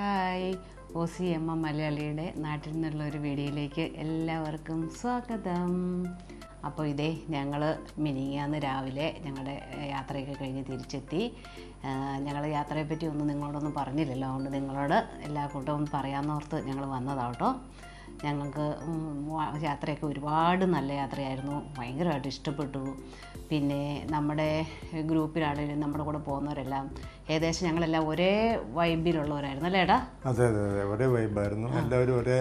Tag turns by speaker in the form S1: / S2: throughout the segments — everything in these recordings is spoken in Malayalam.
S1: Hi. O C M M മലയാളിയുടെ നാട്ടിൽ നിന്നുള്ള ഒരു വീഡിയോയിലേക്ക് എല്ലാവർക്കും സ്വാഗതം. അപ്പോൾ ഇതേ ഞങ്ങൾ മിനിങ്ങാന്ന് രാവിലെ ഞങ്ങളുടെ യാത്രയൊക്കെ കഴിഞ്ഞ് തിരിച്ചെത്തി. ഞങ്ങൾ യാത്രയെപ്പറ്റി ഒന്നും നിങ്ങളോടൊന്നും പറഞ്ഞില്ലല്ലോ. അതുകൊണ്ട് നിങ്ങളോട് എല്ലാ കൂട്ടവും പറയാമെന്നോർത്ത് ഞങ്ങൾ വന്നതാട്ടോ. ഞങ്ങൾക്ക് യാത്രയൊക്കെ ഒരുപാട് നല്ല യാത്രയായിരുന്നു. ഭയങ്കരമായിട്ട് ഇഷ്ടപ്പെട്ടു. പിന്നെ നമ്മുടെ ഗ്രൂപ്പിലാണെങ്കിലും നമ്മുടെ കൂടെ പോകുന്നവരെല്ലാം ഏകദേശം ഞങ്ങളെല്ലാം ഒരേ വൈബിലുള്ളവരായിരുന്നു അല്ലേ ഏടാ
S2: അതെ അതെ അതെ ഒരേ വൈബായിരുന്നു എല്ലാവരും ഒരേ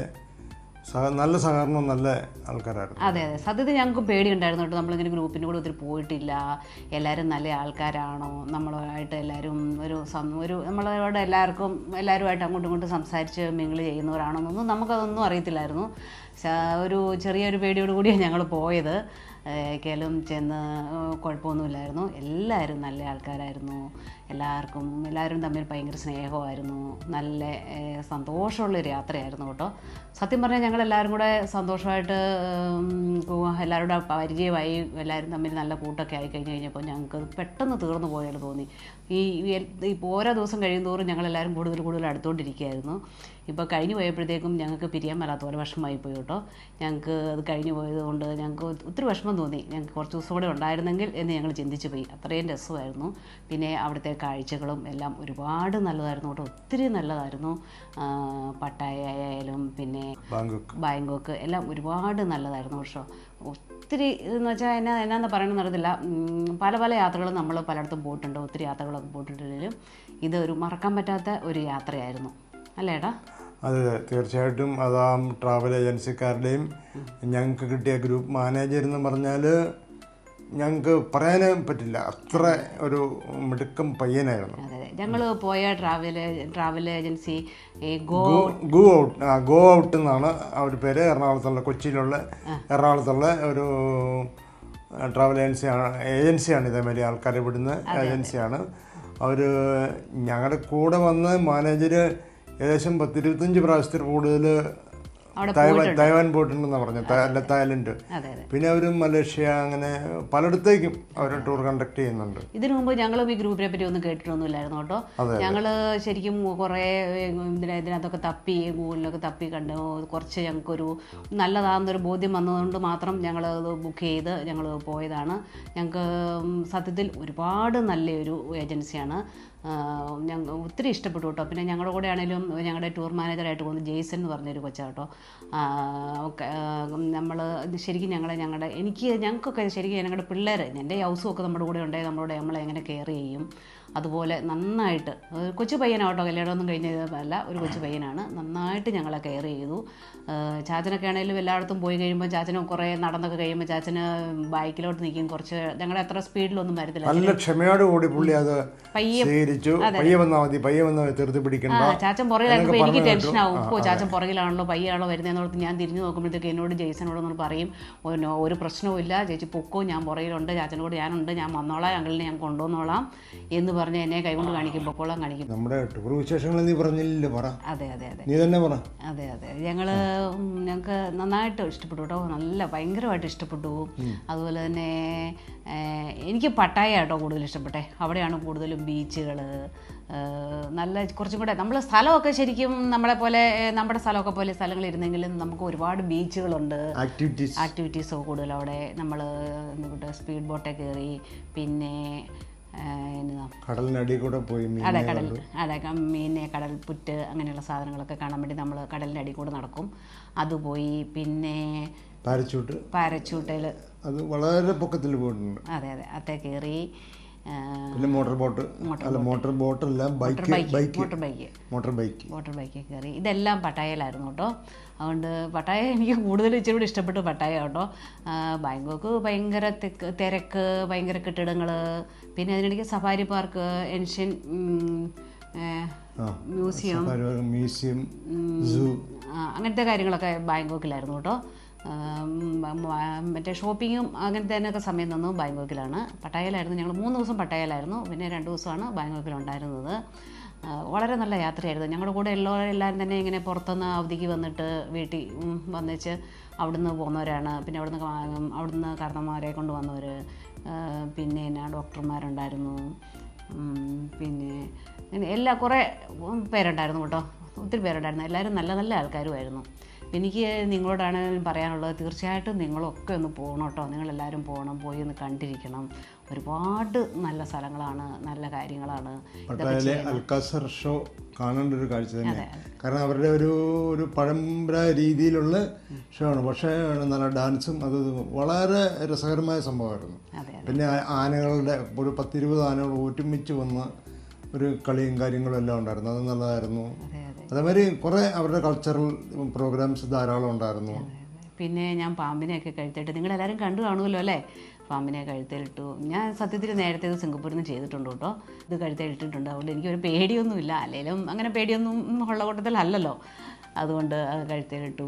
S2: നല്ല സഹകരണം നല്ല ആൾക്കാരായിരുന്നു.
S1: അതെ അതെ. സത്യത്തിൽ ഞങ്ങൾക്ക് പേടിയുണ്ടായിരുന്നു കേട്ടോ. നമ്മളിങ്ങനെ ഗ്രൂപ്പിന്റെ കൂടെ ഒത്തിരി പോയിട്ടില്ല. എല്ലാവരും നല്ല ആൾക്കാരാണോ? നമ്മളുമായിട്ട് എല്ലാവരും ഒരു ഒരു നമ്മളോട് എല്ലാവർക്കും എല്ലാവരുമായിട്ട് അങ്ങോട്ടും ഇങ്ങോട്ടും സംസാരിച്ച് മിങ്കിൾ ചെയ്യുന്നവരാണോ എന്നൊന്നും നമുക്കതൊന്നും അറിയത്തില്ലായിരുന്നു. ഒരു ചെറിയൊരു പേടിയോട് കൂടിയാണ് ഞങ്ങൾ പോയത്. ഏക്കലും ചെന്ന് കുഴപ്പമൊന്നുമില്ലായിരുന്നു. എല്ലാവരും നല്ല ആൾക്കാരായിരുന്നു. എല്ലാവർക്കും എല്ലാവരും തമ്മിൽ ഭയങ്കര സ്നേഹമായിരുന്നു. നല്ല സന്തോഷമുള്ളൊരു യാത്രയായിരുന്നു കേട്ടോ. സത്യം പറഞ്ഞാൽ ഞങ്ങൾ എല്ലാവരും കൂടെ സന്തോഷമായിട്ട് എല്ലാവരുടെ പരിചയമായി എല്ലാവരും തമ്മിൽ നല്ല കൂട്ടൊക്കെ ആയി കഴിഞ്ഞ് കഴിഞ്ഞപ്പോൾ ഞങ്ങൾക്ക് പെട്ടെന്ന് തീർന്നു പോയാൽ തോന്നി. ഈ ഈ ഓരോ ദിവസം കഴിയുന്തോറും ഞങ്ങളെല്ലാവരും കൂടുതൽ കൂടുതൽ അടുത്തുകൊണ്ടിരിക്കുകയായിരുന്നു ഇപ്പോൾ കഴിഞ്ഞു പോയപ്പോഴത്തേക്കും ഞങ്ങൾക്ക് പിരിയാൻ മേലാത്ത പോലെ വിഷമമായി പോയി കേട്ടോ. ഞങ്ങൾക്ക് അത് കഴിഞ്ഞു പോയത് കൊണ്ട് ഞങ്ങൾക്ക് ഒത്തിരി വിഷമം തോന്നി. ഞങ്ങൾക്ക് കുറച്ച് ദിവസം കൂടെ ഉണ്ടായിരുന്നെങ്കിൽ എന്ന് ഞങ്ങൾ ചിന്തിച്ചു പോയി. അത്രയും രസമായിരുന്നു. പിന്നെ അവിടുത്തെ കാഴ്ചകളും എല്ലാം ഒരുപാട് നല്ലതായിരുന്നു. കേട്ടോ ഒത്തിരി നല്ലതായിരുന്നു. പട്ടായയായാലും പട്ടായ ആയാലും പിന്നെ
S2: ബാങ്കോക്ക്.
S1: എല്ലാം ഒരുപാട് നല്ലതായിരുന്നു പക്ഷേ ഒത്തിരി എന്ന് വെച്ചാൽ എന്നാ എന്നാന്ന് പറയണമെന്ന് അറിയത്തില്ല. പല പല യാത്രകളും നമ്മൾ പലയിടത്തും പോയിട്ടുണ്ട്. ഒത്തിരി യാത്രകളൊക്കെ പോയിട്ടുണ്ടെങ്കിലും ഇത് ഒരു മറക്കാൻ പറ്റാത്ത ഒരു യാത്രയായിരുന്നു. അല്ലേടാ
S2: അതെ അതെ. തീർച്ചയായിട്ടും അത് ആ ട്രാവൽ ഏജൻസിക്കാരുടെയും ഞങ്ങൾക്ക് കിട്ടിയ ഗ്രൂപ്പ് മാനേജർ എന്ന് പറഞ്ഞാൽ ഞങ്ങൾക്ക് പറയാനേ പറ്റില്ല. അത്ര ഒരു മിടുക്കം പയ്യനായിരുന്നു.
S1: ഞങ്ങൾ പോയ travel travel agency go
S2: go out go out എന്നാണ് അവർ പേര്. എറണാകുളത്തുള്ള കൊച്ചിയിലുള്ള എറണാകുളത്തുള്ള ഒരു ട്രാവൽ ഏജൻസിയാണ് ഏജൻസിയാണ് ഇതേമാതിരി ആൾക്കാരെ വിടുന്ന ഏജൻസിയാണ് അവർ ഞങ്ങളുടെ കൂടെ വന്ന് മാനേജർ ഏകദേശം പത്തിരുപത്തഞ്ച് പ്രാവശ്യത്തിൽ കൂടുതൽ തായ്വാൻ പോയിട്ടുണ്ടെന്ന് പറഞ്ഞു തായ്ലൻഡ്. പിന്നെ അവർ മലേഷ്യ അങ്ങനെ പലയിടത്തേക്കും അവർ ടൂർ കണ്ടക്ട് ചെയ്യുന്നുണ്ട്.
S1: ഇതിനു മുമ്പ് ഞങ്ങളും ഈ ഗ്രൂപ്പിനെ പറ്റി ഒന്നും കേട്ടിട്ടൊന്നുമില്ലായിരുന്നു കേട്ടോ. ഞങ്ങൾ ശരിക്കും കുറേ ഇതിനെ ഇതിനകത്തൊക്കെ തപ്പി ഗൂഗിളിലൊക്കെ തപ്പി കണ്ട് കുറച്ച് ഞങ്ങൾക്കൊരു നല്ലതാണെന്നൊരു ബോധ്യം വന്നതുകൊണ്ട് മാത്രം ഞങ്ങൾ ബുക്ക് ചെയ്ത് ഞങ്ങൾ പോയതാണ്. ഞങ്ങൾക്ക് സത്യത്തിൽ ഒരുപാട് നല്ലൊരു ഏജൻസിയാണ്. ഞങ്ങൾ ഒത്തിരി ഇഷ്ടപ്പെട്ടു കേട്ടോ. പിന്നെ ഞങ്ങളുടെ കൂടെ ആണെങ്കിലും ഞങ്ങളുടെ ടൂർ മാനേജറായിട്ട് പോകുന്ന ജെയ്സൺ എന്ന് പറഞ്ഞൊരു കൊച്ചാട്ടോ നമ്മൾ ശരിക്കും ഞങ്ങളെ ഞങ്ങളുടെ എനിക്ക് ഞങ്ങൾക്കൊക്കെ ശരിക്കും ഞങ്ങളുടെ പിള്ളേർ എന്റെ ഹൗസും ഒക്കെ നമ്മുടെ കൂടെ ഉണ്ടെങ്കിൽ നമ്മളോട് നമ്മളെ എങ്ങനെ കെയർ ചെയ്യും. അതുപോലെ നന്നായിട്ട് കൊച്ചു പയ്യനാട്ടോ കല്യാണമൊന്നും കഴിഞ്ഞതല്ല ഒരു കൊച്ചു പയ്യനാണ്. നന്നായിട്ട് ഞങ്ങളെ കെയർ ചെയ്തു. ചാച്ചനൊക്കെ ആണെങ്കിലും എല്ലായിടത്തും പോയി കഴിയുമ്പോൾ ചാച്ചന് കുറേ നടന്നൊക്കെ കഴിയുമ്പോൾ ചാച്ചന് ബൈക്കിലോട്ട് നിൽക്കും. കുറച്ച് ഞങ്ങളെ അത്ര സ്പീഡിലൊന്നും വരത്തില്ല.
S2: നല്ല ക്ഷമയോട് കൂടി പുള്ളി അത്
S1: പയ്യെ.
S2: വന്നാൽ മതി പയ്യെ തീർത്ത്
S1: ചാച്ചൻ പുറകിലായിരുന്നപ്പോൾ എനിക്ക് ടെൻഷനാവും ഇപ്പോൾ ചാച്ചൻ പുറകിലാണല്ലോ പയ്യാണോ വരുന്നതെന്നോർത്ത് ഞാൻ തിരിഞ്ഞു നോക്കുമ്പോഴത്തേക്ക് എന്നോട് ജെയ്സനോടൊന്നും പറയും ഒരു പ്രശ്നവും ഇല്ല ചേച്ചി പൊക്കോ ഞാൻ പുറകിലുണ്ട്. ചാച്ചനോട് ഞാനുണ്ട്. ഞാൻ വന്നോളാം. അങ്കിളിനെ ഞാൻ കൊണ്ടുവന്നോളാം. എന്ന് പറഞ്ഞ് എന്നെ കൈകൊണ്ട് കാണിക്കുമ്പോൾ കുളം കാണിക്കും.
S2: നമ്മുടെ ടൂർ വിശേഷങ്ങൾ നീ പറഞ്ഞില്ലല്ലോ പറ.
S1: അതെ അതെ അതെ.
S2: നീ തന്നെ പറ.
S1: അതെ അതെ. ഞങ്ങൾ ഞങ്ങൾക്ക് നന്നായിട്ട് ഇഷ്ടപ്പെട്ടു കേട്ടോ. നല്ല ഭയങ്കരമായിട്ട് ഇഷ്ടപ്പെട്ടു. അതുപോലെ തന്നെ എനിക്ക് പട്ടായ കേട്ടോ കൂടുതൽ ഇഷ്ടപ്പെട്ടെ. അവിടെയാണ് കൂടുതലും ബീച്ചുകൾ നല്ല കുറച്ചും കൂടെ നമ്മൾ സ്ഥലമൊക്കെ ശരിക്കും നമ്മളെ പോലെ നമ്മുടെ സ്ഥലമൊക്കെ പോലെ സ്ഥലങ്ങൾ ഇരുന്നെങ്കിലും നമുക്ക് ഒരുപാട് ബീച്ചുകളുണ്ട്.
S2: ആക്ടിവിറ്റീസ്
S1: ആക്ടിവിറ്റീസ് ഒക്കെ കൂടുതൽ അവിടെ നമ്മൾ സ്പീഡ് ബോട്ടൊക്കെ കയറി പിന്നെ
S2: കടലിനടിയിൽ കൂടെ പോയി
S1: അതെ കടൽ അതെ മീനെ കടൽ പുറ്റ് അങ്ങനെയുള്ള സാധനങ്ങളൊക്കെ കാണാൻ വേണ്ടി നമ്മൾ കടലിന്റെ അടി കൂടെ നടക്കും. അത് പോയി പിന്നെ
S2: പാരച്ചൂട്ട്.
S1: പാരച്ചൂട്ടിൽ
S2: അത് വളരെ പൊക്കത്തിൽ പോയിട്ടുണ്ട്.
S1: അതെ അതെ അത്തേ കയറി
S2: പിന്നെ മോട്ടോർ ബോട്ട്. അല്ല motor bike bike
S1: motor bike.
S2: Motor bike.
S1: Motor ബൈക്കിൽ കയറി. ഇതെല്ലാം പട്ടായയിലായിരുന്നു കേട്ടോ. അതുകൊണ്ട് പട്ടായ എനിക്ക് കൂടുതൽ ഇച്ചിരി കൂടി ഇഷ്ടപ്പെട്ടു പട്ടായ കേട്ടോ. ബാങ്കോക്ക് ഭയങ്കര തിക്ക് തിരക്ക് ഭയങ്കര കെട്ടിടങ്ങൾ പിന്നെ അതിനിടയ്ക്ക് safari park ancient museum.
S2: Museum zoo.
S1: അങ്ങനത്തെ കാര്യങ്ങളൊക്കെ ബാങ്കോക്കിലായിരുന്നു കേട്ടോ. മറ്റേ ഷോപ്പിങ്ങും അങ്ങനത്തെ അതിനൊക്കെ സമയം തന്നു ബാങ്കോക്കിലാണ് പട്ടായയിലായിരുന്നു. ഞങ്ങൾ മൂന്ന് ദിവസം പട്ടായയിലായിരുന്നു. പിന്നെ രണ്ട് ദിവസമാണ് ബാങ്കോക്കിലുണ്ടായിരുന്നത് വളരെ നല്ല യാത്രയായിരുന്നു. ഞങ്ങളുടെ കൂടെ എല്ലാവരും എല്ലാവരും തന്നെ ഇങ്ങനെ പുറത്തുനിന്ന് അവധിക്ക് വന്നിട്ട് വീട്ടിൽ വന്നിച്ച് അവിടുന്ന് പോകുന്നവരാണ് പിന്നെ അവിടുന്ന് അവിടുന്ന് കാരണന്മാരെ കൊണ്ട് വന്നവർ പിന്നെ എന്നാ ഡോക്ടർമാരുണ്ടായിരുന്നു. പിന്നെ എല്ലാ കുറേ പേരുണ്ടായിരുന്നു കേട്ടോ. ഒത്തിരി പേരുണ്ടായിരുന്നു. എല്ലാവരും നല്ല നല്ല ആൾക്കാരുമായിരുന്നു. എനിക്ക് നിങ്ങളോടാണ് പറയാനുള്ളത്. തീർച്ചയായിട്ടും നിങ്ങളൊക്കെ ഒന്ന് പോകണം കേട്ടോ. നിങ്ങളെല്ലാവരും പോകണം. പോയി ഒന്ന് കണ്ടിരിക്കണം. ഒരുപാട് നല്ല സ്ഥലങ്ങളാണ് നല്ല കാര്യങ്ങളാണ്
S2: പട്ടായയിലെ അൽക്കാസർ ഷോ കാണേണ്ട ഒരു കാഴ്ച തന്നെ. കാരണം അവരുടെ ഒരു ഒരു പരമ്പര രീതിയിലുള്ള ഷോ ആണ് പക്ഷേ നല്ല ഡാൻസും അത് വളരെ രസകരമായ സംഭവമായിരുന്നു. പിന്നെ ആനകളുടെ ഒരു പത്തിരുപത് ആനകൾ ഒരുമിച്ച് വന്ന് ഒരു കളിയും കാര്യങ്ങളും എല്ലാം ഉണ്ടായിരുന്നു. അത് നല്ലതായിരുന്നു. അതേമാതിരി കുറേ അവരുടെ കൾച്ചറൽ പ്രോഗ്രാംസ് ധാരാളം ഉണ്ടായിരുന്നു.
S1: പിന്നെ ഞാൻ പാമ്പിനെയൊക്കെ കഴുത്തിട്ട് നിങ്ങളെല്ലാവരും കണ്ടു കാണുമല്ലോ അല്ലേ? പാമ്പിനെ കഴുത്തിലിട്ടു. ഞാൻ സത്യത്തിൽ നേരത്തെ ഇത് സിംഗപ്പൂരിൽ നിന്ന് ചെയ്തിട്ടുണ്ട് കേട്ടോ. ഇത് കഴുത്തിലിട്ടിട്ടുണ്ട് അതുകൊണ്ട് എനിക്കൊരു പേടിയൊന്നുമില്ല. അല്ലെങ്കിലും അങ്ങനെ പേടിയൊന്നും ഉള്ള കൂട്ടത്തിലല്ലല്ലോ. അതുകൊണ്ട് അത് കഴുത്തിലിട്ടു.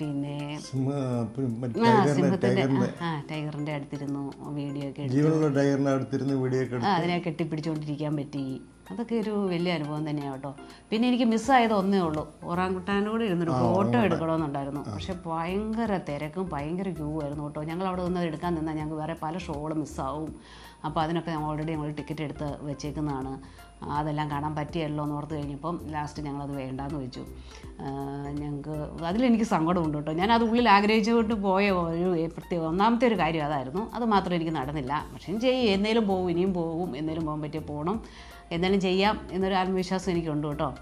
S1: പിന്നെ
S2: സിംഹത്തിന്റെ
S1: ആ
S2: ടൈഗറിന്റെ
S1: അടുത്തിരുന്നു. വീഡിയോ ഒക്കെ എടുത്തു.
S2: ജീവനുള്ള ടൈഗറിന്റെ അടുത്തിരുന്ന് വീഡിയോ ഒക്കെ
S1: ആ, അതിനെ കെട്ടിപ്പിടിച്ചുകൊണ്ടിരിക്കാൻ പറ്റി. അതൊക്കെ ഒരു വലിയ അനുഭവം തന്നെയാണ് കേട്ടോ. പിന്നെ എനിക്ക് മിസ്സായത് ഒന്നേ ഉള്ളൂ. ഓറാങ്കുട്ടാനോട് ഇരുന്നൊരു ഫോട്ടോ എടുക്കണമെന്നുണ്ടായിരുന്നു. പക്ഷെ ഭയങ്കര തിരക്കും ഭയങ്കര ക്യൂ ആയിരുന്നു കേട്ടോ. ഞങ്ങൾ അവിടെ നിന്ന് എടുക്കാൻ നിന്നാൽ ഞങ്ങൾക്ക് വേറെ പല ഷോകളും മിസ്സാവും അപ്പോൾ അതിനൊക്കെ ഞങ്ങൾ ഓൾറെഡി ഞങ്ങൾ ടിക്കറ്റ് എടുത്ത് വെച്ചേക്കുന്നതാണ്. അതെല്ലാം കാണാൻ പറ്റിയല്ലോ എന്ന് ഓർത്ത് കഴിഞ്ഞപ്പം ലാസ്റ്റ് ഞങ്ങളത് വേണ്ടാന്ന് വെച്ചു. ഞങ്ങൾക്ക് അതിലെനിക്ക് സങ്കടമുണ്ട് കേട്ടോ. ഞാൻ അത് ഉള്ളിൽ ആഗ്രഹിച്ചുകൊണ്ട് പോയ ഒരു പ്രത്യേക ഒന്നാമത്തെ ഒരു കാര്യം അതായിരുന്നു. അത് മാത്രം എനിക്ക് നടന്നില്ല. പക്ഷേ ചെയ്യും എന്നേലും പോകും ഇനിയും പോകും എന്നേലും പോകാൻ പറ്റിയ പോകണം എന്നാലും ചെയ്യാം എന്നൊരു ആത്മവിശ്വാസം എനിക്കുണ്ട് കേട്ടോ.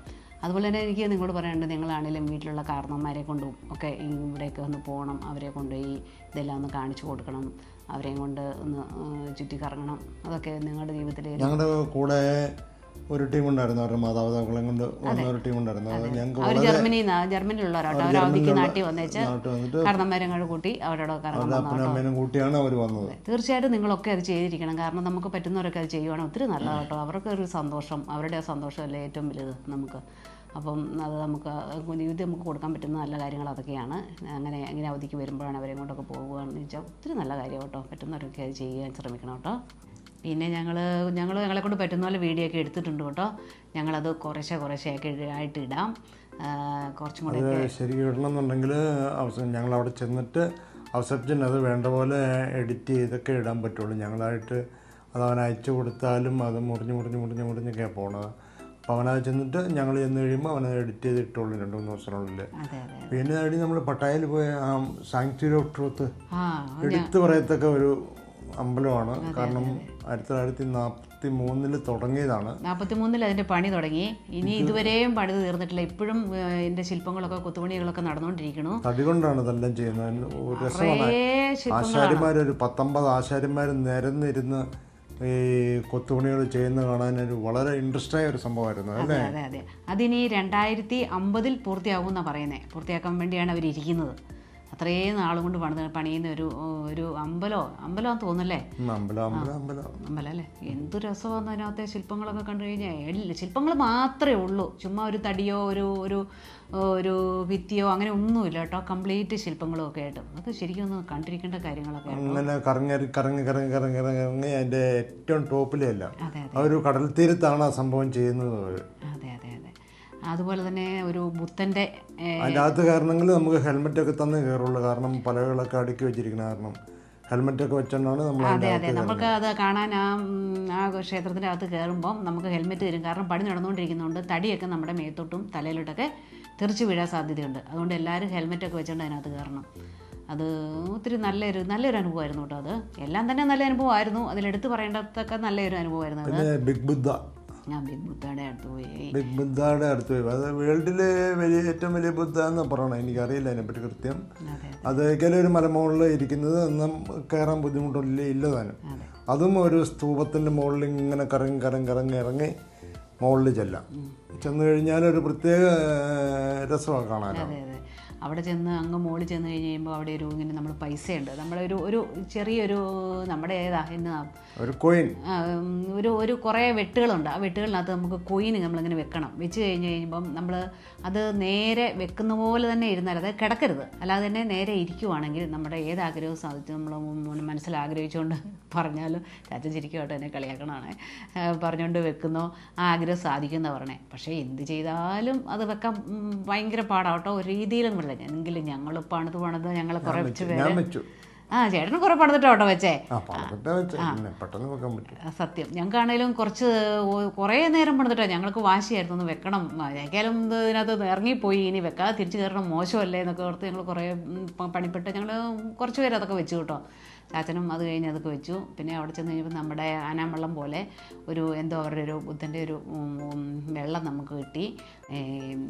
S1: അതുപോലെ തന്നെ എനിക്ക് നിങ്ങളോട് പറയാനുണ്ട് നിങ്ങളാണെങ്കിലും വീട്ടിലുള്ള കാരണന്മാരെ കൊണ്ടും ഒക്കെ ഇവിടെയൊക്കെ ഒന്ന് പോകണം. അവരെ കൊണ്ടുപോയി ഇതെല്ലാം ഒന്ന് കാണിച്ചു കൊടുക്കണം. അവരെയും കൊണ്ട് ഒന്ന് ചുറ്റി ചുറ്റിക്കറങ്ങണം. അതൊക്കെ നിങ്ങളുടെ ജീവിതത്തിൽ
S2: ഞങ്ങളുടെ കൂടെ ഒരു ടീം ഉണ്ടായിരുന്നു. അവരുടെ മാതാപിതാക്കളെ കൊണ്ട് വന്ന ഒരു ടീം ഉണ്ടായിരുന്നു. ഞങ്ങൾക്ക്
S1: ജർമ്മനിയിൽ നിന്നാണ് ജർമ്മനിയിലുള്ളവരാട്ടോ അവർ അവധിക്ക് നാട്ടിൽ വന്നേച്ച്
S2: നാട്ടിൽ വന്നിട്ട്
S1: കാരണന്മാരങ്ങൾ കൂട്ടി അവരോട് കറങ്ങാൻ
S2: അവരുടെ അപ്പനും അമ്മേനും കൂട്ടിയാണ് അവർ വന്നത്.
S1: തീർച്ചയായിട്ടും നിങ്ങളൊക്കെ അത് ചെയ്തിരിക്കണം. കാരണം നമുക്ക് പറ്റുന്നവരൊക്കെ അത് ചെയ്യുവാണ് ഒത്തിരി നല്ലതാണ് കേട്ടോ അവർക്ക് ഒരു സന്തോഷം. അവരുടെ ആ സന്തോഷമല്ലേ ഏറ്റവും വലുത് നമുക്ക്. അപ്പം അത് നമുക്ക് ജീവിതത്തിൽ നമുക്ക് കൊടുക്കാൻ പറ്റുന്ന നല്ല കാര്യങ്ങൾ അതൊക്കെയാണ്. അങ്ങനെ അങ്ങനെ അവധിക്ക് വരുമ്പോഴാണ് അവരെ കൊണ്ടൊക്കെ പോകുകയാണെന്ന് വെച്ചാൽ ഒത്തിരി നല്ല കാര്യം കേട്ടോ പറ്റുന്നവരൊക്കെ അത് ചെയ്യാൻ ശ്രമിക്കണം കേട്ടോ. പിന്നെ ഞങ്ങൾ ഞങ്ങൾ ഞങ്ങളെ കൊണ്ട് പറ്റുന്ന പോലെ വീഡിയോ ഒക്കെ എടുത്തിട്ടുണ്ട് കേട്ടോ. ഞങ്ങളത് കുറേശ്ശെ കുറേശ്ശെയൊക്കെ ആയിട്ട് ഇടാം. കുറച്ചും കൂടെ
S2: ശരി ശരിക്കും ഇടണമെന്നുണ്ടെങ്കിൽ അവസരം ഞങ്ങൾ അവിടെ ചെന്നിട്ട് അവസരത്തിന് അത് വേണ്ട പോലെ എഡിറ്റ് ചെയ്തൊക്കെ ഇടാൻ പറ്റുള്ളൂ. ഞങ്ങളായിട്ട് അത് അവൻ അയച്ചു കൊടുത്താലും അത് മുറിഞ്ഞ് മുറിഞ്ഞ് മുറിഞ്ഞ് മുറിഞ്ഞൊക്കെ പോണത്. അപ്പോൾ അവനത് ചെന്നിട്ട് ഞങ്ങൾ ചെന്ന് കഴിയുമ്പോൾ അവനത് എഡിറ്റ് ചെയ്ത് ഇട്ടുള്ളൂ രണ്ട് മൂന്ന് ദിവസത്തിനുള്ളിൽ
S1: അതെ
S2: പിന്നെ അടി നമ്മൾ പട്ടായയിൽ പോയ ആ സാങ്ച്വറി ഓഫ് ട്രൂത്ത് എടുത്തു പറയത്തക്ക ഒരു അമ്പലമാണ്. കാരണം ആയിരത്തി തൊള്ളായിരത്തി നാൽപ്പത്തി മൂന്നിൽ തുടങ്ങിയതാണ്.
S1: നാൽപ്പത്തി മൂന്നിൽ അതിന്റെ പണി തുടങ്ങി. ഇനി ഇതുവരെയും പണിത് തീർന്നിട്ടില്ല. ഇപ്പോഴും ഇതിന്റെ ശില്പങ്ങളൊക്കെ കൊത്തുപണികളൊക്കെ നടന്നുകൊണ്ടിരിക്കണു
S2: അതുകൊണ്ടാണ് കൊണ്ടാണ് ഇതെല്ലാം ചെയ്യുന്നത്. രസമാണ്. ആശാരിമാർ ഒരു പത്തൊമ്പത് ആശാരിമാർ നിരന്നിരുന്ന് ഈ കൊത്തുപണികൾ ചെയ്യുന്ന കാണാൻ ഒരു വളരെ ഇൻട്രസ്റ്റ് ആയ ഒരു സംഭവമായിരുന്നു അല്ലേ?
S1: അതെ അതെ അതെ. അതിനി രണ്ടായിരത്തി അമ്പതിൽ പൂർത്തിയാകും എന്നാണ് പറയുന്നത് പൂർത്തിയാക്കാൻ വേണ്ടിയാണ് അവർ ഇരിക്കുന്നത് അത്രയും നാളും കൊണ്ട് പണിത് പണിയുന്ന ഒരു ഒരു അമ്പലോ
S2: അമ്പലം അമ്പലം അമ്പലം
S1: അമ്പലം. അല്ലേ? എന്ത് രസമാണ് അതിനകത്തെ ശില്പങ്ങളൊക്കെ കണ്ടു കഴിഞ്ഞാൽ എല്ലാ ശില്പങ്ങൾ മാത്രമേ ഉള്ളൂ. ചുമ്മാ ഒരു തടിയോ ഒരു ഒരു ഒരു ഭിത്തിയോ അങ്ങനെ ഒന്നുമില്ല കേട്ടോ. കംപ്ലീറ്റ് ശില്പങ്ങളും ഒക്കെ ആയിട്ട്. അതൊക്കെ ശരിക്കും ഒന്ന് കണ്ടിരിക്കേണ്ട കാര്യങ്ങളൊക്കെ.
S2: അങ്ങനെ കറങ്ങി കറങ്ങി കറങ്ങി കറങ്ങി കറങ്ങി അതിന്റെ ഏറ്റവും ടോപ്പിലല്ല ആ ഒരു കടൽ തീരത്താണ് ആ സംഭവം ചെയ്യുന്നത്
S1: അതുപോലെ തന്നെ ഒരു ബുദ്ധന്റെ അല്ലാത്ത
S2: കാരണങ്ങൾ അകത്ത് നമുക്ക് ഹെൽമെറ്റ് ഒക്കെ തന്നെ കയറുള്ളൂ. കാരണം പലകളൊക്കെ അടുക്കി വെച്ചിരിക്കുന്ന കാരണം. ഹെൽമെറ്റ് ഒക്കെ വെച്ചാണ് നമ്മൾ
S1: അതെ അതെ. നമുക്ക് അത് കാണാൻ ആ ആ ക്ഷേത്രത്തിന്റെ അകത്ത് കയറുമ്പം നമുക്ക് ഹെൽമെറ്റ് തരും കാരണം പണി നടന്നുകൊണ്ടിരിക്കുന്നതുകൊണ്ട് തടിയൊക്കെ നമ്മുടെ മേത്തോട്ടും തലയിലോട്ടൊക്കെ തെറിച്ച് വീഴാൻ സാധ്യതയുണ്ട്. അതുകൊണ്ട് എല്ലാവരും ഹെൽമെറ്റ് ഒക്കെ വെച്ചുകൊണ്ട് അതിനകത്ത് കയറണം. അത് ഒത്തിരി നല്ലൊരു നല്ലൊരു അനുഭവമായിരുന്നു കേട്ടോ അത്. എല്ലാം തന്നെ നല്ല അനുഭവമായിരുന്നു. അതിലെടുത്ത് പറയേണ്ടതൊക്കെ നല്ലൊരു അനുഭവമായിരുന്നു
S2: ബിഗ് ബുദ്ധ.
S1: ഞാൻ ബിഗ് ബുദ്ധയുടെ അടുത്ത് പോയി.
S2: ബിഗ് ബുദ്ധയുടെ അടുത്ത് പോയി. അത് വേൾഡിലെ വലിയ ഏറ്റവും വലിയ ബുദ്ധ എന്ന് പറയണം. എനിക്കറിയില്ല അതിനെപ്പറ്റി കൃത്യം.
S1: അതെ
S2: ഒരു മലമുകളിൽ ഇരിക്കുന്നത് ഒന്നും കയറാൻ ബുദ്ധിമുട്ടില്ല ഇല്ല താനും.
S1: അതും.
S2: ഒരു സ്തൂപത്തിന്റെ മുകളിൽ ഇങ്ങനെ കറങ്ങി കറങ്ങി കറങ്ങി ഇറങ്ങി മുകളിൽ ചെല്ലാം. ചെന്ന് കഴിഞ്ഞാൽ ഒരു പ്രത്യേക രസമാണ് കാണാനോ?
S1: അതെ അതെ. അവിടെ ചെന്ന് അങ്ങ് മുകളിൽ ചെന്ന് കഴിഞ്ഞ് കഴിയുമ്പോൾ അവിടെ ഒരു ഇങ്ങനെ നമ്മൾ പൈസയുണ്ട്. നമ്മുടെ ഒരു ഒരു ചെറിയൊരു നമ്മുടെ ഏതാ എന്നാ?
S2: ഒരു കോയിൻ
S1: ഒരു ഒരു കുറേ വെട്ടുകളുണ്ട്. ആ വെട്ടുകളിനകത്ത് നമുക്ക് കോയിൻ നമ്മളിങ്ങനെ വെക്കണം. വെച്ച് കഴിഞ്ഞ് കഴിയുമ്പം നമ്മൾ അത് നേരെ വെക്കുന്ന പോലെ തന്നെ ഇരുന്നാൽ അത് കിടക്കരുത്. അല്ലാതെ തന്നെ നേരെ ഇരിക്കുവാണെങ്കിൽ നമ്മുടെ ഏത് ആഗ്രഹവും സാധിച്ചു നമ്മൾ മനസ്സിൽ ആഗ്രഹിച്ചുകൊണ്ട് പറഞ്ഞാലും ചാച്ച ചിരിക്കും കേട്ടോ എന്നെ കളിയാക്കണമാണ് പറഞ്ഞുകൊണ്ട് വെക്കുന്നോ ആ ആഗ്രഹം സാധിക്കുന്ന പറഞ്ഞേ. പക്ഷേ എന്ത് ചെയ്താലും അത് വെക്കാൻ ഭയങ്കര പാടാട്ടോ. ഒരു രീതിയിലും വിടില്ല എങ്കിലും ഞങ്ങൾ പണിത് പണിത് ഞങ്ങൾ കുറച്ച് പേര് ആ ചേട്ടന് കുറെ പണിതിട്ടോ കേട്ടോ വെച്ചേ സത്യം. ഞങ്ങൾക്കാണേലും കുറച്ച് കുറേ നേരം പണിതിട്ടോ. ഞങ്ങൾക്ക് വാശിയായിരുന്നു. ഒന്ന് വെക്കണം. ഏക്കാലും ഇത് ഇതിനകത്ത് ഇറങ്ങിപ്പോയി. ഇനി വെക്കാതെ തിരിച്ചു കയറണം. മോശമല്ലേ എന്നൊക്കെ ഓർത്ത് ഞങ്ങൾ കുറേ പണിപ്പെട്ട് ഞങ്ങൾ കുറച്ച് പേര് അതൊക്കെ വെച്ചു കേട്ടോ. ചാച്ചനും അത് കഴിഞ്ഞ് അതൊക്കെ വെച്ചു. പിന്നെ അവിടെ ചെന്ന് കഴിഞ്ഞപ്പോൾ നമ്മുടെ ആനാമ്പള്ളം പോലെ ഒരു എന്തോ അവരുടെ ഒരു ബുദ്ധന്റെ ഒരു വെള്ളം നമുക്ക് കിട്ടി.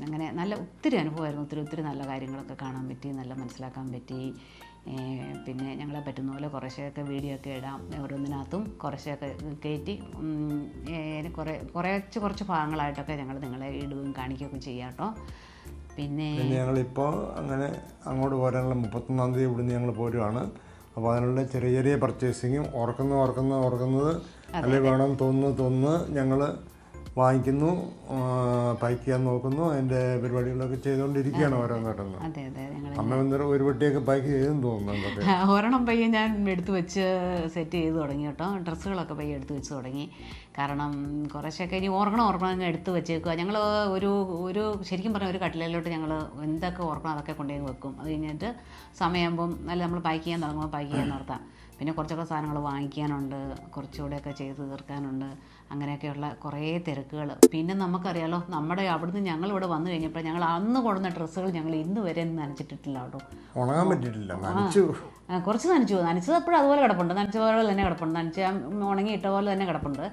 S1: അങ്ങനെ നല്ല ഒത്തിരി അനുഭവമായിരുന്നു. ഒത്തിരി ഒത്തിരി നല്ല കാര്യങ്ങളൊക്കെ കാണാൻ പറ്റി. നല്ല മനസ്സിലാക്കാൻ പറ്റി. പിന്നെ ഞങ്ങളെ പറ്റുന്ന പോലെ കുറേശ്ശെയൊക്കെ വീഡിയോ ഒക്കെ ഇടാം. ഓരോന്നിനകത്തും കുറേശ്ശെയൊക്കെ കയറ്റി കുറേ കുറച്ച് കുറച്ച് ഭാഗങ്ങളായിട്ടൊക്കെ ഞങ്ങൾ നിങ്ങളെ ഇടുകയും കാണിക്കുകയൊക്കെ ചെയ്യാം കേട്ടോ. പിന്നെ
S2: പിന്നെ ഞങ്ങളിപ്പോൾ അങ്ങനെ അങ്ങോട്ട് പോരാനുള്ള മുപ്പത്തൊന്നാം തീയതി ഇവിടുന്ന് ഞങ്ങൾ പോരുവാണ്. അപ്പോൾ അതിനുള്ള ചെറിയ ചെറിയ പർച്ചേസിങ്ങും ഓർക്കുന്ന ഓർക്കുന്ന ഓർക്കുന്നത് അല്ലെങ്കിൽ വേണം തോന്നുന്നു തോന്നുന്നു ഞങ്ങൾ വാങ്ങിക്കുന്നു പൈക്ക് ചെയ്യാൻ നോക്കുന്നു അതിന്റെ പരിപാടികളൊക്കെ ചെയ്തുകൊണ്ടിരിക്കുകയാണ്
S1: ഓരോ ഞങ്ങൾ
S2: അമ്മ വന്നിട്ട് ഒരു പെട്ടിയൊക്കെ പൈക്ക് ചെയ്തെന്ന് തോന്നുന്നു എന്തൊക്കെ
S1: ഒരെണ്ണം പയ്യെ ഞാൻ എടുത്തു വെച്ച് സെറ്റ് ചെയ്ത് തുടങ്ങി കേട്ടോ. ഡ്രസ്സുകളൊക്കെ പയ്യെ എടുത്ത് വെച്ച് തുടങ്ങി. കാരണം കുറച്ചൊക്കെ ഇനി ഓർക്കണം ഓർക്കണം അങ്ങ് എടുത്ത് വെച്ചേക്കുക ഞങ്ങൾ ഒരു ഒരു ശരിക്കും പറഞ്ഞാൽ ഒരു കട്ടിലയിലോട്ട് ഞങ്ങൾ എന്തൊക്കെ ഓർക്കണം അതൊക്കെ കൊണ്ടുപോയി വെക്കും. അത് കഴിഞ്ഞിട്ട് സമയമാകുമ്പം അല്ല നമ്മൾ പാക്ക് ചെയ്യാൻ തുടങ്ങുമ്പോൾ പാക്ക് ചെയ്യാൻ നിർത്താം. പിന്നെ കുറച്ചൊക്കെ സാധനങ്ങൾ വാങ്ങിക്കാനുണ്ട് കുറച്ചുകൂടെയൊക്കെ ചെയ്ത് തീർക്കാനുണ്ട് അങ്ങനെയൊക്കെയുള്ള കുറേ തിരക്കുകൾ പിന്നെ നമുക്കറിയാലോ നമ്മുടെ അവിടുന്ന് ഞങ്ങൾ ഇവിടെ വന്നു കഴിഞ്ഞപ്പോൾ ഞങ്ങൾ അന്ന് കൊടുന്ന ഡ്രസ്സുകൾ ഞങ്ങൾ ഇന്ന് വരെ നനച്ചിട്ടിട്ടില്ല കേട്ടോ.
S2: ഉണങ്ങാൻ പറ്റിയിട്ടില്ല
S1: കുറച്ച് നനച്ചു. നനച്ചത് എപ്പോഴും അതുപോലെ കിടപ്പുണ്ട്. നനച്ച പോലെ തന്നെ കിടപ്പുണ്ട്. നനച്ച ഉണങ്ങി ഇട്ട പോലെ തന്നെ കിടപ്പുണ്ട്.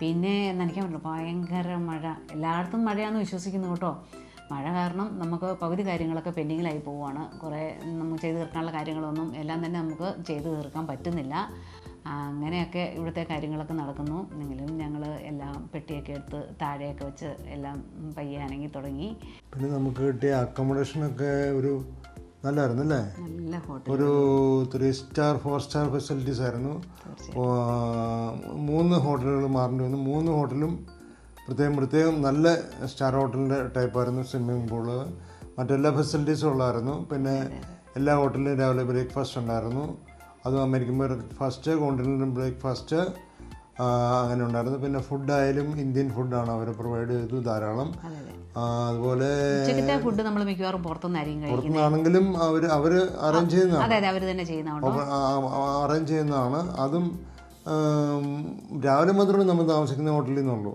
S1: പിന്നെ നനയ്ക്കാൻ പറ്റില്ല. ഭയങ്കര മഴ. എല്ലായിടത്തും മഴയാണെന്ന് വിശ്വസിക്കുന്നു കേട്ടോ. മഴ കാരണം നമുക്ക് പകുതി കാര്യങ്ങളൊക്കെ പെൻഡിങ്ങിലായി പോവുകയാണ്. കുറേ നമുക്ക് ചെയ്തു തീർക്കാനുള്ള കാര്യങ്ങളൊന്നും എല്ലാം തന്നെ നമുക്ക് ചെയ്തു തീർക്കാൻ പറ്റുന്നില്ല. അങ്ങനെയൊക്കെ ഇവിടുത്തെ കാര്യങ്ങളൊക്കെ നടക്കുന്നു. എങ്കിലും ഞങ്ങൾ എല്ലാം പെട്ടിയൊക്കെ എടുത്ത് താഴെയൊക്കെ വെച്ച് എല്ലാം പയ്യെ അനങ്ങി തുടങ്ങി.
S2: പിന്നെ നമുക്ക് കിട്ടിയ അക്കോമഡേഷനൊക്കെ ഒരു നല്ലതായിരുന്നു അല്ലേ ഒരു three star four star facilities ആയിരുന്നു. മൂന്ന് ഹോട്ടലുകൾ മാറേണ്ടി വന്നു. മൂന്ന് ഹോട്ടലും പ്രത്യേകം പ്രത്യേകം നല്ല സ്റ്റാർ ഹോട്ടലിന്റെ ടൈപ്പായിരുന്നു സ്വിമ്മിംഗ് പൂൾ മറ്റെല്ലാ ഫെസിലിറ്റീസും ഉള്ളായിരുന്നു പിന്നെ എല്ലാ ഹോട്ടലിലും രാവിലെ ബ്രേക്ക്ഫാസ്റ്റ് ഉണ്ടായിരുന്നു. അതും അമേരിക്കൻ ബ്രേക്ക്ഫാസ്റ്റ് കോണ്ടിനെന്റൽ ബ്രേക്ക്ഫാസ്റ്റ് അങ്ങനെ ഉണ്ടായിരുന്നു. പിന്നെ ഫുഡായാലും ഇന്ത്യൻ ഫുഡാണ് അവർ പ്രൊവൈഡ് ചെയ്തു ധാരാളം.
S1: അതെ അതെ.
S2: അതുപോലെ
S1: ഫുഡ് നമ്മൾ മിക്കവാറും പുറത്തുനിന്നായിരിക്കും
S2: പുറത്തുനിന്നാണെങ്കിലും അവർ അവർ അറേഞ്ച് ചെയ്യുന്നതാണ്.
S1: അവർ തന്നെ ചെയ്യുന്നതുകൊണ്ടോ?
S2: അറേഞ്ച് ചെയ്യുന്നതാണ്. അതും രാവിലെ മാത്രമേ നമ്മൾ താമസിക്കുന്ന ഹോട്ടലിൽ നിന്നുള്ളൂ.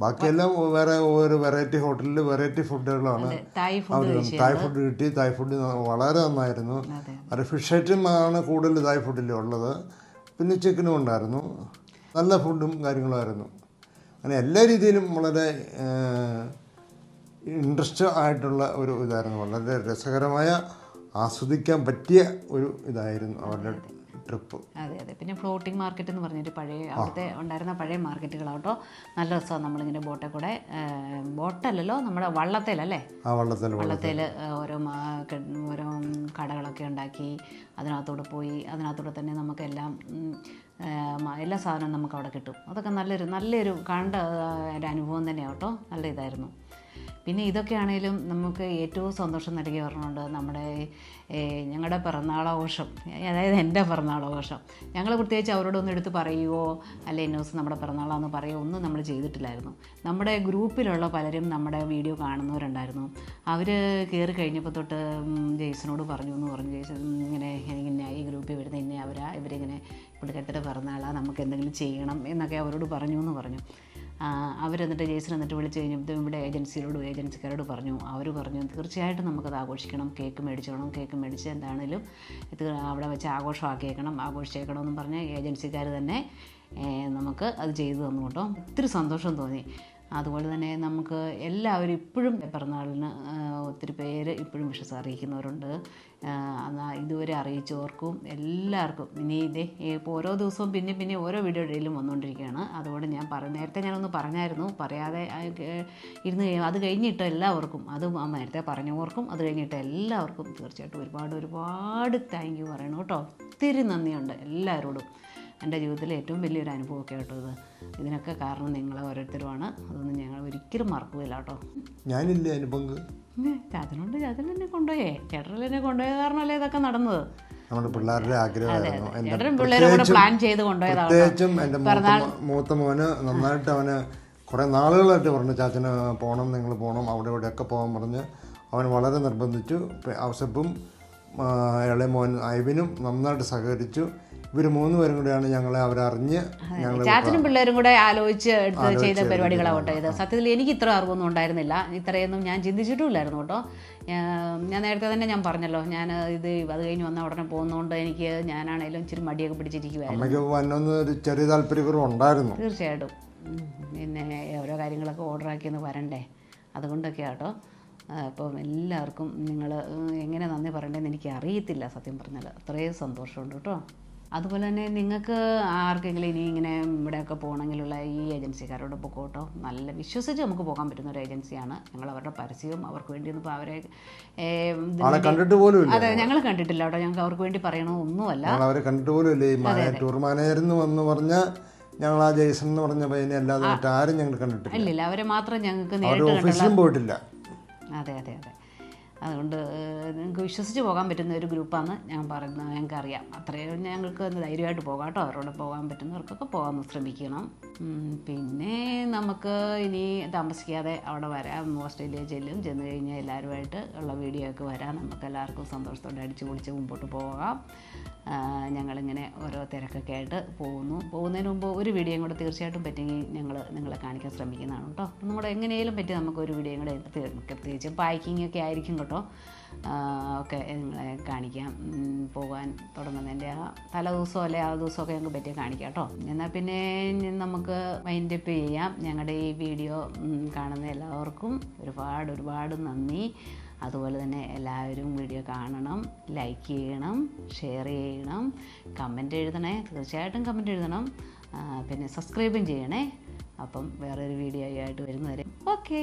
S2: ബാക്കിയെല്ലാം വേറെ ഒരു വെറൈറ്റി ഹോട്ടലിൽ വെറൈറ്റി ഫുഡുകളാണ്
S1: തായ് ഫുഡ്
S2: കിട്ടി. തായ് ഫുഡ് വളരെ നന്നായിരുന്നു.
S1: അതെ
S2: അത്. ഫിഷ് ഐറ്റം ആണ് കൂടുതൽ തായ് ഫുഡിൽ ഉള്ളത്. പിന്നെ ചിക്കനും ഉണ്ടായിരുന്നു. നല്ല ഫുഡും കാര്യങ്ങളുമായിരുന്നു അങ്ങനെ എല്ലാ രീതിയിലും വളരെ ഇൻട്രസ്റ്റ് ആയിട്ടുള്ള ഒരു ഇതായിരുന്നു. വളരെ രസകരമായ ആസ്വദിക്കാൻ പറ്റിയ ഒരു ഇതായിരുന്നു അവരുടെ ട്രിപ്പ്
S1: അതെ അതെ. പിന്നെ ഫ്ലോട്ടിംഗ് മാർക്കറ്റ് എന്ന് പറഞ്ഞൊരു പഴയ അവിടുത്തെ ഉണ്ടായിരുന്ന പഴയ മാർക്കറ്റുകളാട്ടോ. നല്ല രസമാണ് നമ്മളിങ്ങനെ ബോട്ടെ കൂടെ ബോട്ടല്ലല്ലോ നമ്മുടെ വള്ളത്തേലല്ലേ
S2: വള്ളത്തിൽ
S1: ഓരോ ഓരോ കടകളൊക്കെ ഉണ്ടാക്കി അതിനകത്തൂടെ പോയി അതിനകത്തൂടെ തന്നെ നമുക്കെല്ലാം എല്ലാ സാധനവും നമുക്ക് അവിടെ കിട്ടും. അതൊക്കെ നല്ലൊരു നല്ലൊരു കണ്ട അനുഭവം തന്നെയാണ് കേട്ടോ. നല്ല ഇതായിരുന്നു. പിന്നെ ഇതൊക്കെ ആണെങ്കിലും നമുക്ക് ഏറ്റവും സന്തോഷം നൽകിയ പറഞ്ഞുകൊണ്ട് നമ്മുടെ ഞങ്ങളുടെ പിറന്നാളാഘോഷം അതായത് എന്റെ പിറന്നാളാഘോഷം. ഞങ്ങൾ പ്രത്യേകിച്ച് അവരോടൊന്നും എടുത്ത് പറയുമോ അല്ലെ ന്യൂസ് നമ്മുടെ പിറന്നാളാന്ന് പറയുമോ ഒന്നും നമ്മൾ ചെയ്തിട്ടില്ലായിരുന്നു. നമ്മുടെ ഗ്രൂപ്പിലുള്ള പലരും നമ്മുടെ വീഡിയോ കാണുന്നവരുണ്ടായിരുന്നു. അവർ കയറി കഴിഞ്ഞപ്പോൾ തൊട്ട് ജെയ്സനോട് പറഞ്ഞു എന്ന് പറഞ്ഞു. ജെയ്സൺ ഇങ്ങനെ ഇങ്ങനെ ഈ ഗ്രൂപ്പിൽ വരുന്ന ഇന്നെ അവരാ ഇവരിങ്ങനെ പുള്ളിക്കാരത്തിന്റെ പിറന്നാളാണ് നമുക്ക് എന്തെങ്കിലും ചെയ്യണം എന്നൊക്കെ അവരോട് പറഞ്ഞു എന്ന് പറഞ്ഞു. അവരെന്നിട്ട് ജേസൺ എന്നിട്ട് വിളിച്ച് കഴിഞ്ഞപ്പോൾ ഇവിടെ ഏജൻസിയോടും ഏജൻസിക്കാരോട് പറഞ്ഞു. അവർ പറഞ്ഞു തീർച്ചയായിട്ടും നമുക്കത് ആഘോഷിക്കണം കേക്ക് മേടിച്ചോണം കേക്ക് മേടിച്ച് എന്താണേലും ഇത് അവിടെ വെച്ച് ആഘോഷമാക്കിയേക്കണം ആഘോഷിച്ചേക്കണം എന്ന് പറഞ്ഞ് ഏജൻസിക്കാർ തന്നെ നമുക്ക് അത് ചെയ്തു തന്നു കേട്ടോ ഒത്തിരി സന്തോഷം തോന്നി. അതുപോലെ തന്നെ നമുക്ക് എല്ലാവരും ഇപ്പോഴും പിറന്നാളിന് ഒത്തിരി പേര് ഇപ്പോഴും വിഷസ് അറിയിക്കുന്നവരുണ്ട്. ഇതുവരെ അറിയിച്ചവർക്കും എല്ലാവർക്കും ഇനി ഇതേ ഇപ്പോൾ ഓരോ ദിവസവും പിന്നെ പിന്നെ ഓരോ വീഡിയോ ഇടയിലും വന്നുകൊണ്ടിരിക്കുകയാണ്. അതുകൊണ്ട് ഞാൻ പറ നേരത്തെ ഞാനൊന്ന് പറഞ്ഞായിരുന്നു. പറയാതെ ഇരുന്ന് അത് കഴിഞ്ഞിട്ട് എല്ലാവർക്കും അത് നേരത്തെ പറഞ്ഞവർക്കും അത് കഴിഞ്ഞിട്ട് എല്ലാവർക്കും തീർച്ചയായിട്ടും ഒരുപാട് ഒരുപാട് താങ്ക് യു പറയണം കേട്ടോ. ഒത്തിരി നന്ദിയുണ്ട് എല്ലാവരോടും. എന്റെ ജീവിതത്തിലെ ഏറ്റവും വലിയൊരു അനുഭവമൊക്കെ കേട്ടോ ഇത്. ഇതിനൊക്കെ കാരണം നിങ്ങൾ ഓരോരുത്തരുമാണ്. അതൊന്നും ഞങ്ങൾ ഒരിക്കലും മറക്കുകയില്ല കേട്ടോ.
S2: ഞാനില്ലേ അനുഭവം
S1: ചാത്തനുണ്ട് ചാത്തൻ എന്നെ കൊണ്ടുപോയേ. ചേട്ടനിൽ എന്നെ കൊണ്ടുപോയ കാരണമല്ലേ ഇതൊക്കെ നടന്നത്?
S2: നമ്മുടെ പിള്ളേരുടെ ആഗ്രഹമായിരുന്നു
S1: പ്ലാൻ ചെയ്ത് കൊണ്ടുപോയതാണ്
S2: പ്രത്യേകിച്ചും എന്റെ മൂത്ത മോന് നന്നായിട്ട് അവന് കുറേ നാളുകളായിട്ട് പറഞ്ഞു ചാച്ചന് പോകണം നിങ്ങൾ പോകണം അവിടെ ഇവിടെയൊക്കെ പോകാൻ പറഞ്ഞ് അവൻ വളരെ നിർബന്ധിച്ചു. ഔസപ്പും ഇളയ മോൻ ഐബിനും നന്നായിട്ട് സഹകരിച്ചു. ഇവർ മൂന്ന് പേരും കൂടെയാണ് ഞങ്ങളെ അവരറിഞ്ഞ്
S1: ചാച്ചനും പിള്ളേരും കൂടെ ആലോചിച്ച് എടുത്ത് ചെയ്ത പരിപാടികളാവട്ടെ ഇത്. സത്യത്തിൽ എനിക്ക് ഇത്ര അറിവൊന്നും ഉണ്ടായിരുന്നില്ല. ഇത്രയൊന്നും ഞാൻ ചിന്തിച്ചിട്ടുമില്ലായിരുന്നു കേട്ടോ. ഞാൻ- നേരത്തെ തന്നെ ഞാൻ പറഞ്ഞല്ലോ ഞാൻ ഇത് അത് കഴിഞ്ഞ് വന്ന ഉടനെ പോകുന്നതുകൊണ്ട് എനിക്ക് ഞാനാണേലും ഇച്ചിരി മടിയൊക്കെ പിടിച്ചിരിക്കുവായിരുന്നു.
S2: അമ്മയ്ക്ക് വന്നൊന്ന് ഒരു ചെറിയ താല്പര്യക്കുറവ് ഉണ്ടായിരുന്നു.
S1: തീർച്ചയായിട്ടും. പിന്നെ ഓരോ കാര്യങ്ങളൊക്കെ ഓർഡറാക്കിയെന്ന് വരണ്ടേ? അതുകൊണ്ടൊക്കെ കേട്ടോ. അപ്പം എല്ലാവർക്കും നിങ്ങൾ എങ്ങനെ നന്ദി പറയണ്ടെന്ന് എനിക്ക് അറിയത്തില്ല സത്യം പറഞ്ഞാൽ അത്രയും സന്തോഷമുണ്ട് കേട്ടോ. അതുപോലെ തന്നെ നിങ്ങൾക്ക് ആർക്കെങ്കിലും ഇനി ഇങ്ങനെ ഇവിടെയൊക്കെ പോകണമെങ്കിലുള്ള ഈ ഏജൻസിക്കാരോട് പൊക്കോട്ടോ നല്ല വിശ്വസിച്ച് നമുക്ക് പോകാൻ പറ്റുന്ന ഒരു ഏജൻസിയാണ്. ഞങ്ങൾ അവരുടെ പരസ്യവും അവർക്ക് വേണ്ടി ഇപ്പോൾ അവരെ
S2: ആളെ കണ്ടിട്ട് പോലും
S1: അതെ ഞങ്ങൾ കണ്ടിട്ടില്ല കേട്ടോ. ഞങ്ങൾക്ക് അവർക്ക് വേണ്ടി പറയണമൊന്നുമല്ല
S2: അവരെ കണ്ടിട്ട് പോലും ഇല്ല. ടൂർ മാനേജർ എന്ന് പറഞ്ഞ ഞങ്ങൾ ആ ജയ്സൺ എന്ന് പറഞ്ഞ പയ്യനെ അല്ലാതെ ആരും ഞങ്ങൾ കണ്ടിട്ടില്ല.
S1: അവരെ മാത്രം ഞങ്ങൾക്ക് നേരിട്ട്
S2: പോയിട്ടില്ല.
S1: അതെ അതെ അതെ. അതുകൊണ്ട് നിങ്ങൾക്ക് വിശ്വസിച്ച് പോകാൻ പറ്റുന്ന ഒരു ഗ്രൂപ്പാണ് ഞാൻ പറയുന്നത് ഞങ്ങൾക്ക് അറിയാം. അത്രയും ഞങ്ങൾക്ക് ഒന്ന് ധൈര്യമായിട്ട് പോകാം കേട്ടോ. അവരോട് പോകാൻ പറ്റുന്നവർക്കൊക്കെ പോകാൻ ശ്രമിക്കണം. പിന്നെ നമുക്ക് ഇനി താമസിക്കാതെ അവിടെ വരാം. ഓസ്ട്രേലിയ ചെല്ലും ചെന്ന് കഴിഞ്ഞാൽ എല്ലാവരുമായിട്ട് ഉള്ള വീഡിയോ ഒക്കെ വരാം. നമുക്ക് എല്ലാവർക്കും സന്തോഷത്തോടെ അടിച്ചു പൊളിച്ച് മുമ്പോട്ട് പോകാം. ഞങ്ങളിങ്ങനെ ഓരോ തിരക്കൊക്കെ ആയിട്ട് പോകുന്നു. പോകുന്നതിന് മുമ്പ് ഒരു വീഡിയോയും കൂടെ തീർച്ചയായിട്ടും പറ്റുമെങ്കിൽ ഞങ്ങൾ നിങ്ങളെ കാണിക്കാൻ ശ്രമിക്കുന്നതാണ് കേട്ടോ. ഒന്നും കൂടെ എങ്ങനെയും പറ്റി നമുക്ക് ഒരു വീഡിയോയും കൂടെ പ്രത്യേകിച്ച് പാക്കിംഗ് ഒക്കെ ആയിരിക്കും കേട്ടോ. ഒക്കെ നിങ്ങളെ കാണിക്കാം. പോകാൻ തുടങ്ങുന്നതിന്റെ ആ തല ദിവസം അല്ലെ ആ ദിവസമൊക്കെ ഞങ്ങൾക്ക് പറ്റിയ കാണിക്കാം കേട്ടോ. എന്നാൽ പിന്നെ നമുക്ക് വൈൻഡപ്പ് ചെയ്യാം. ഞങ്ങളുടെ ഈ വീഡിയോ കാണുന്ന എല്ലാവർക്കും ഒരുപാട് ഒരുപാട് നന്ദി. അതുപോലെ തന്നെ എല്ലാവരും വീഡിയോ കാണണം ലൈക്ക് ചെയ്യണം ഷെയർ ചെയ്യണം കമന്റ് എഴുതണേ തീർച്ചയായിട്ടും കമന്റ് എഴുതണം. പിന്നെ സബ്സ്ക്രൈബും ചെയ്യണേ. അപ്പം വേറൊരു വീഡിയോ ആയിട്ട് വരുന്നവരെ. ഓക്കേ